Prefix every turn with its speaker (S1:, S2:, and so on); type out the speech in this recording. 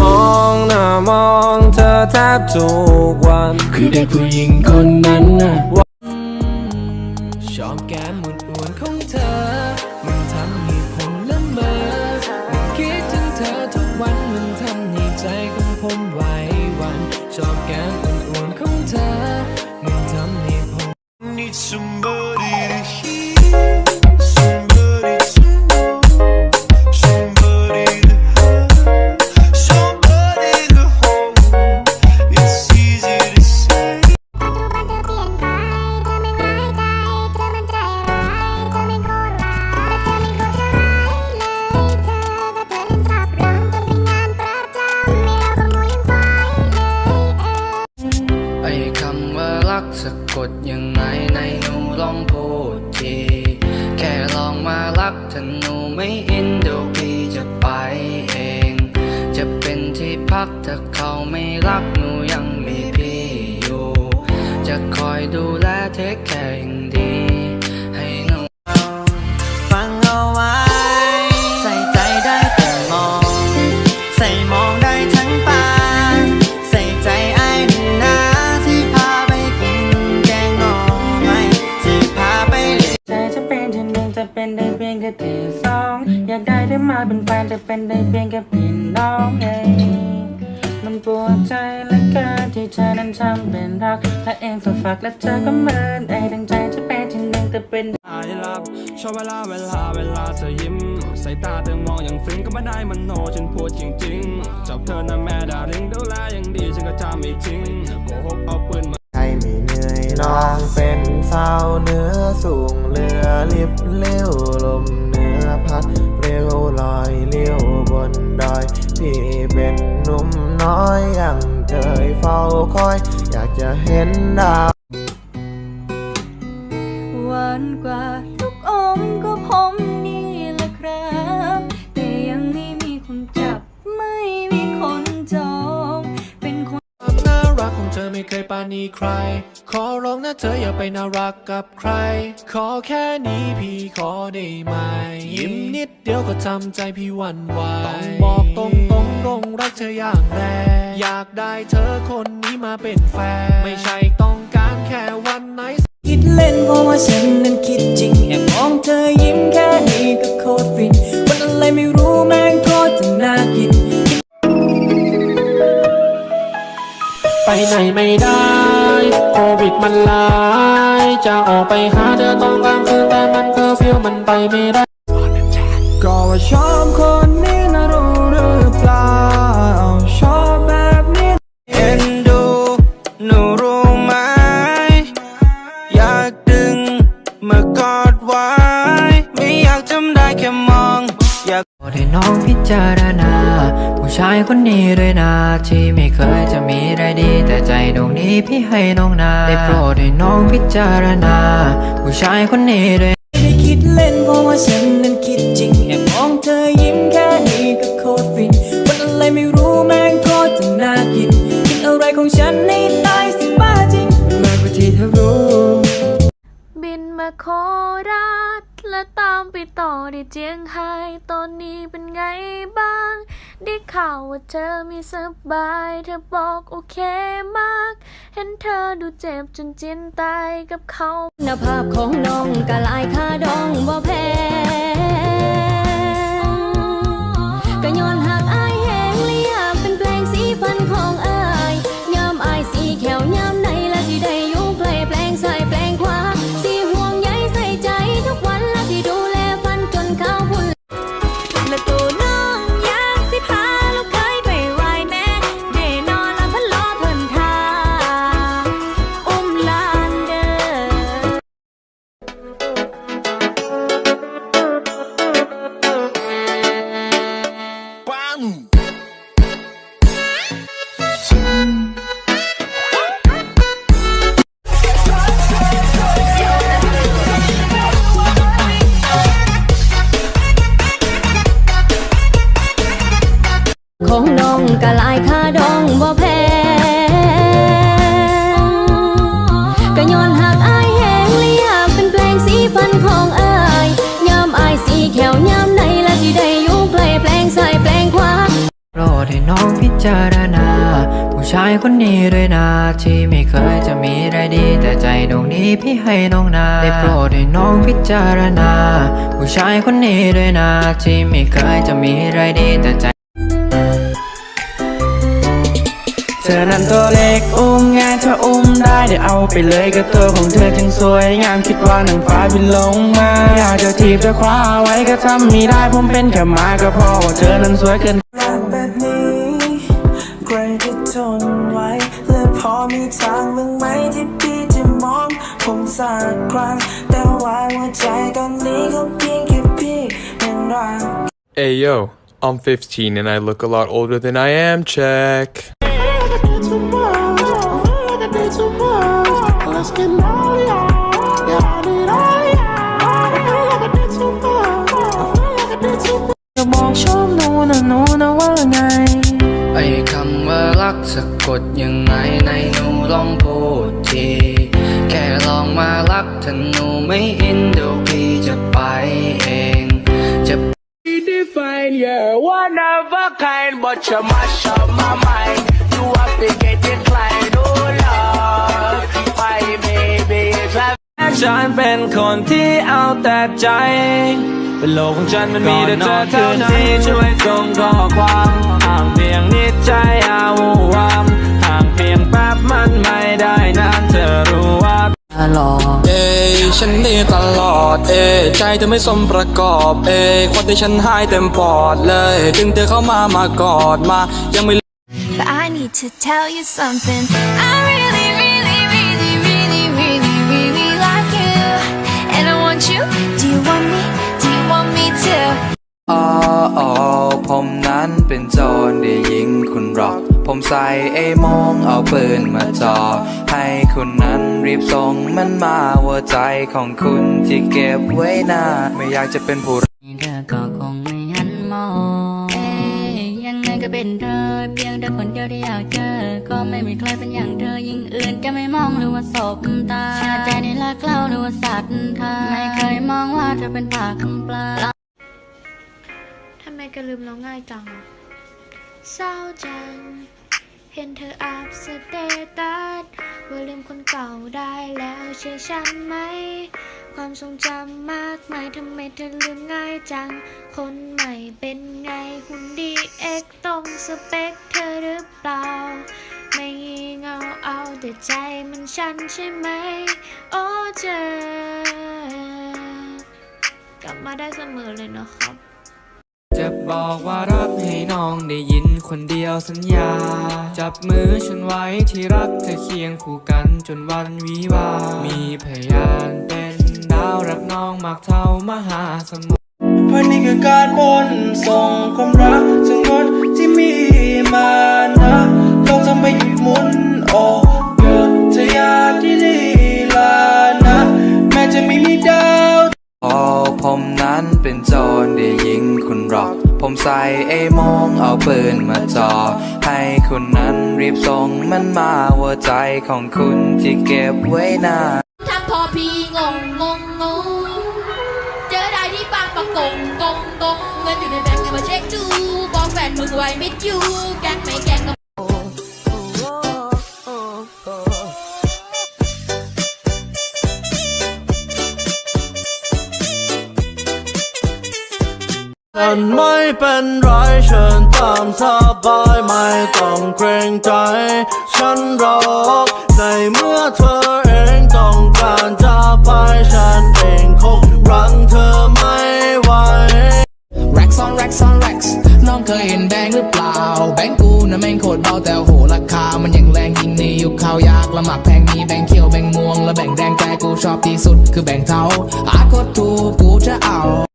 S1: มองหน้ามองเธอแทบทุกวัน
S2: คือเด็กผู้หญิงคนนั้นน่ะ
S1: ชอบแก้มหมุนอวนของเธอ มันทำให้ผมละเมอมันคิดถึงเธอทุกวันมันทำให้ใจของผมไหวหวัน ชอบแก้ม
S3: สะก
S2: ดยังไงในหนูลองพูดทีแค่ลองมารักถ้าหนูไม่อินเดี๋ยวพี่จะไปเอง จะเป็นที่พักถ้าเขาไม่รักหนูยังมีพี่อยู่ จะคอยดูแลเทคแคร์อย่างดี
S4: ยงแค่ที่สองอยากได้ได้มาเป็นแฟนแต่เป็นได้เพียงแค่พี่น้องเองมันปวดใจเลือเกินที่เธอนั้นทำเป็นรักและเองสักฝักและเธอก็เหมือนไอ้ดังใจจะเป็นที่หนึ่งแต่เป็น
S1: อายลับชอบเวลาเวลาเวลาเธอยิ้มสายตาเธอมองอย่างฟินก็ไม่ได้มันโนฉันพูดจริงๆชอบเธอนะแม่ดาริงดูแลอย่างดีฉันก็จะไม่ทิ้งโกหกเอาปืนมา
S5: น้องเป็นสาวเนื้อสูงเรือลิบเลี้ยวลมเนื้อพัดเร็วลอยเลี้ยวบนดอย พี่เป็นหนุ่มน้อยยังเคยเฝ้าคอย อยากจะเห็นดาว
S6: เค
S1: ยปานีใคร ขอร้องนะเธออย่าไปน่ารักกับใคร ขอแค่นี้พี่ขอได้ไหม ยิ้มนิดเดียวก็ทำใจพี่หวั่นไหวต้องบอกตรงตรงๆรงรักเธออย่างแรงอยากได้เธอคนนี้มาเป็นแฟน ไม่ใช่ต้องการแค่วันไหน
S4: คิดเล่นเพราะว่าฉันนั้นคิดจริงแอบมองเธอ ไห
S1: นไม่ได้ โควิดมันลาย จะออกไปหาเธอตอนกลางคืนแต่มันเคอร์ฟิวมันไปไม่ได้ ก็ว่าชอบคน
S5: จา
S2: รณา ผู้ชายคนนี้ด้วยนะ ที่ไม่เคยจะมีอะไรดี แต่ใจดวงนี้พี่ให้น้องนาได้โปรดให้น้องพิจารณา ผู้ชายคนนี้ด้วย
S4: ไม่ได้คิดเล่นเพราะว่าฉันนั้นคิดจริงแอบมองเธอยิ้มแค่นี้ก็โคตรฟินวันอะไรไม่รู้แม่งโคตรจะน่ากินกินอะไรของฉันให้ตายสิบ้าจริงมากกว่าที่เธอรู้
S6: บินมาโคราช และตามไปต่อที่เจียงไฮ้ตอนนี้เป็นไงบ้าง ได้ข่าวว่าเธอมีสบาย เธอบอกโอเคมาก เห็นเธอดูเจ็บจนจินตายกับเขาคุณภาพของน้องกะลายค่าดองบ่แพงก็ย้อนหากอายแหงเลย ของน้องกะลายคาดองบ่แพงกะย้อนหักอายแหงเลยอยากเป็นแปลงสีฟันของอายยามอายสีแขวยามในและสิได้อยู่ใกล้แปลงใส่แปลงควา
S2: โปรด
S7: ให้น้องพิจารณา ผู้ชายคนนี้ด้วยนา
S8: ที่ไม่เคยจะมีอะไรดี แต่ใจดวงนี้พี่ให้น้องนาได้โปรดให้น้องพิจารณา ผู้ชายคนนี้ด้วยนาที่ไม่เคยจะมีอะไรดีแต่ใจ
S9: ธอนั้นตัวเล็กอุ้มงานเธออุ้มได้เดี๋ยวเอาไปเลยก็ตัวของเธอจึงสวยงามคิดว่าหนังฟ้าบินลงมาอยากจะทีบจะคว้าไว้ก็ทำไม่ได้ผมเป็นแค่มาก็พราะว่าเธอนั้นสวยเกิน
S10: รักแบบนี้ใครจะทนไว้ และพอมีทางบ้างไหมที่พี่จะมองผมสักครั้ง แต่ว่าหัวใจตอนนี้ก็เพียงแค่พี่ยังรัก
S11: Hey yo, I'm 15 and I look a lot older than I am. Check.
S10: Let's get จะบอกชอบหนูนะหนูนะว่าไง
S8: ไอ้คำว่ารักสะกดยังไงในหนูลองพูดทีแค่ลองมารักถ้าหนูไม่อินเดี๋ยวพี่จะไปเอง จะ
S10: define you one of a kind but you mash up my mind ฉันเป็นคนที่เอาแต่ใจ เป็นโลกของฉันมันมีแต่เธอเท่านั้นที่ช่วยส่งข้อความห่างเพียงนิดใจอาวูวามห่างเพียงแป๊บมันไม่ได้นานเธอรู้ว่าตลอด
S12: เอยฉันดีตลอด เอยใจเธอไม่สมประกอบ เอยความที่ฉันหายเต็มปอดเลย ดึงเธอเข้ามามากอดมายังไม่
S13: need to tell you something. I really, really, really, really, really, really like you. And I want you. Do you want me? Do you want me to?
S8: อ๋ออ๋อผมนั้นเป็นโจรได้ยิงคุณหรอก ผมใส่ไอ้โมงเอาปืนมาจ่อให้คุณนั้นรีบส่งมันมาหัวใจของคุณที่เก็บไว้นานไม่อยากจะเป็นผู้
S14: เพียงแต่คนเดียวที่อยากเจอ ก็ไม่มีใครเป็นอย่างเธอยิ่งอื่นจะไม่มองหรือว่าสบตาชื่อใจในรักเราหรือว่าสัตว์ทาไม่เคยมองว่าเธอเป็นผักปลา
S3: ทำไมแกลืมเราง่ายจังเศร้าจัง เห็นเธออัพสเตตัสว่าลืมคนเก่าได้แล้วใช่ฉันไหม ความทรงจำมากมายทำไมเธอลืมง่ายจัง คนใหม่เป็นไงหุ่นดีเอ็กตรงสเปคเธ หรือเปล่า ไม่งีเงาเอาแต่ใจมันฉันใช่ไหม โอ้เธอกลับมาได้เสมอเลยนะครับ
S15: จะบอกว่ารักให้น้องได้ยินคนเดียวสัญญา จับมือฉันไว้ที่รักเธอเคียงคู่กันจนวันวิวาห์มีพยานเป็นดาวรักน้องมากเท่ามหาสมุทร
S10: เพราะนี่คือการบนส่งความรักทั้งหมดที่มี มานะโลกจะไม่หยุดหมุนโอ้เกิดเธออยากที่ลีลานะ แม้จะไม่มีดาว
S8: พอผมนั้นเป็นโจรได้ยิงคุณหรอก ผมใส่ไอ้โมงเอาปืนมาจ่อให้คุณนั้นรีบส่งมันมาหัวใจของคุณที่เก็บไว้นาน
S13: ทำพอพี่งงงงง กงกงกงเงินอยู่ในแบงก์อามาเช็คดูบอกแฟนมึงไว้มิดยูแกงไม่แกงก็
S16: ฉันไม่เป็นไรเชิญตามสบายไม่ต้องเกรงใจ ฉันรักในเมื่อเธอเองต้องการจะไป ฉันเองคงรังเธอ ซองแร็
S12: กซองแร็กน้องเคยเห็นแบงค์หรือเปล่า แบงค์กูนะแม่งโคตรเบาแต่โหราคา มันยังแรงยิ่งในยุคข้าวยากละหมักแพงมีแบงค์เขียวแบงค์ม่วงและแบงค์แดงแต่กูชอบที่สุดคือแบงค์เทาอาคตถูกกูจะเอา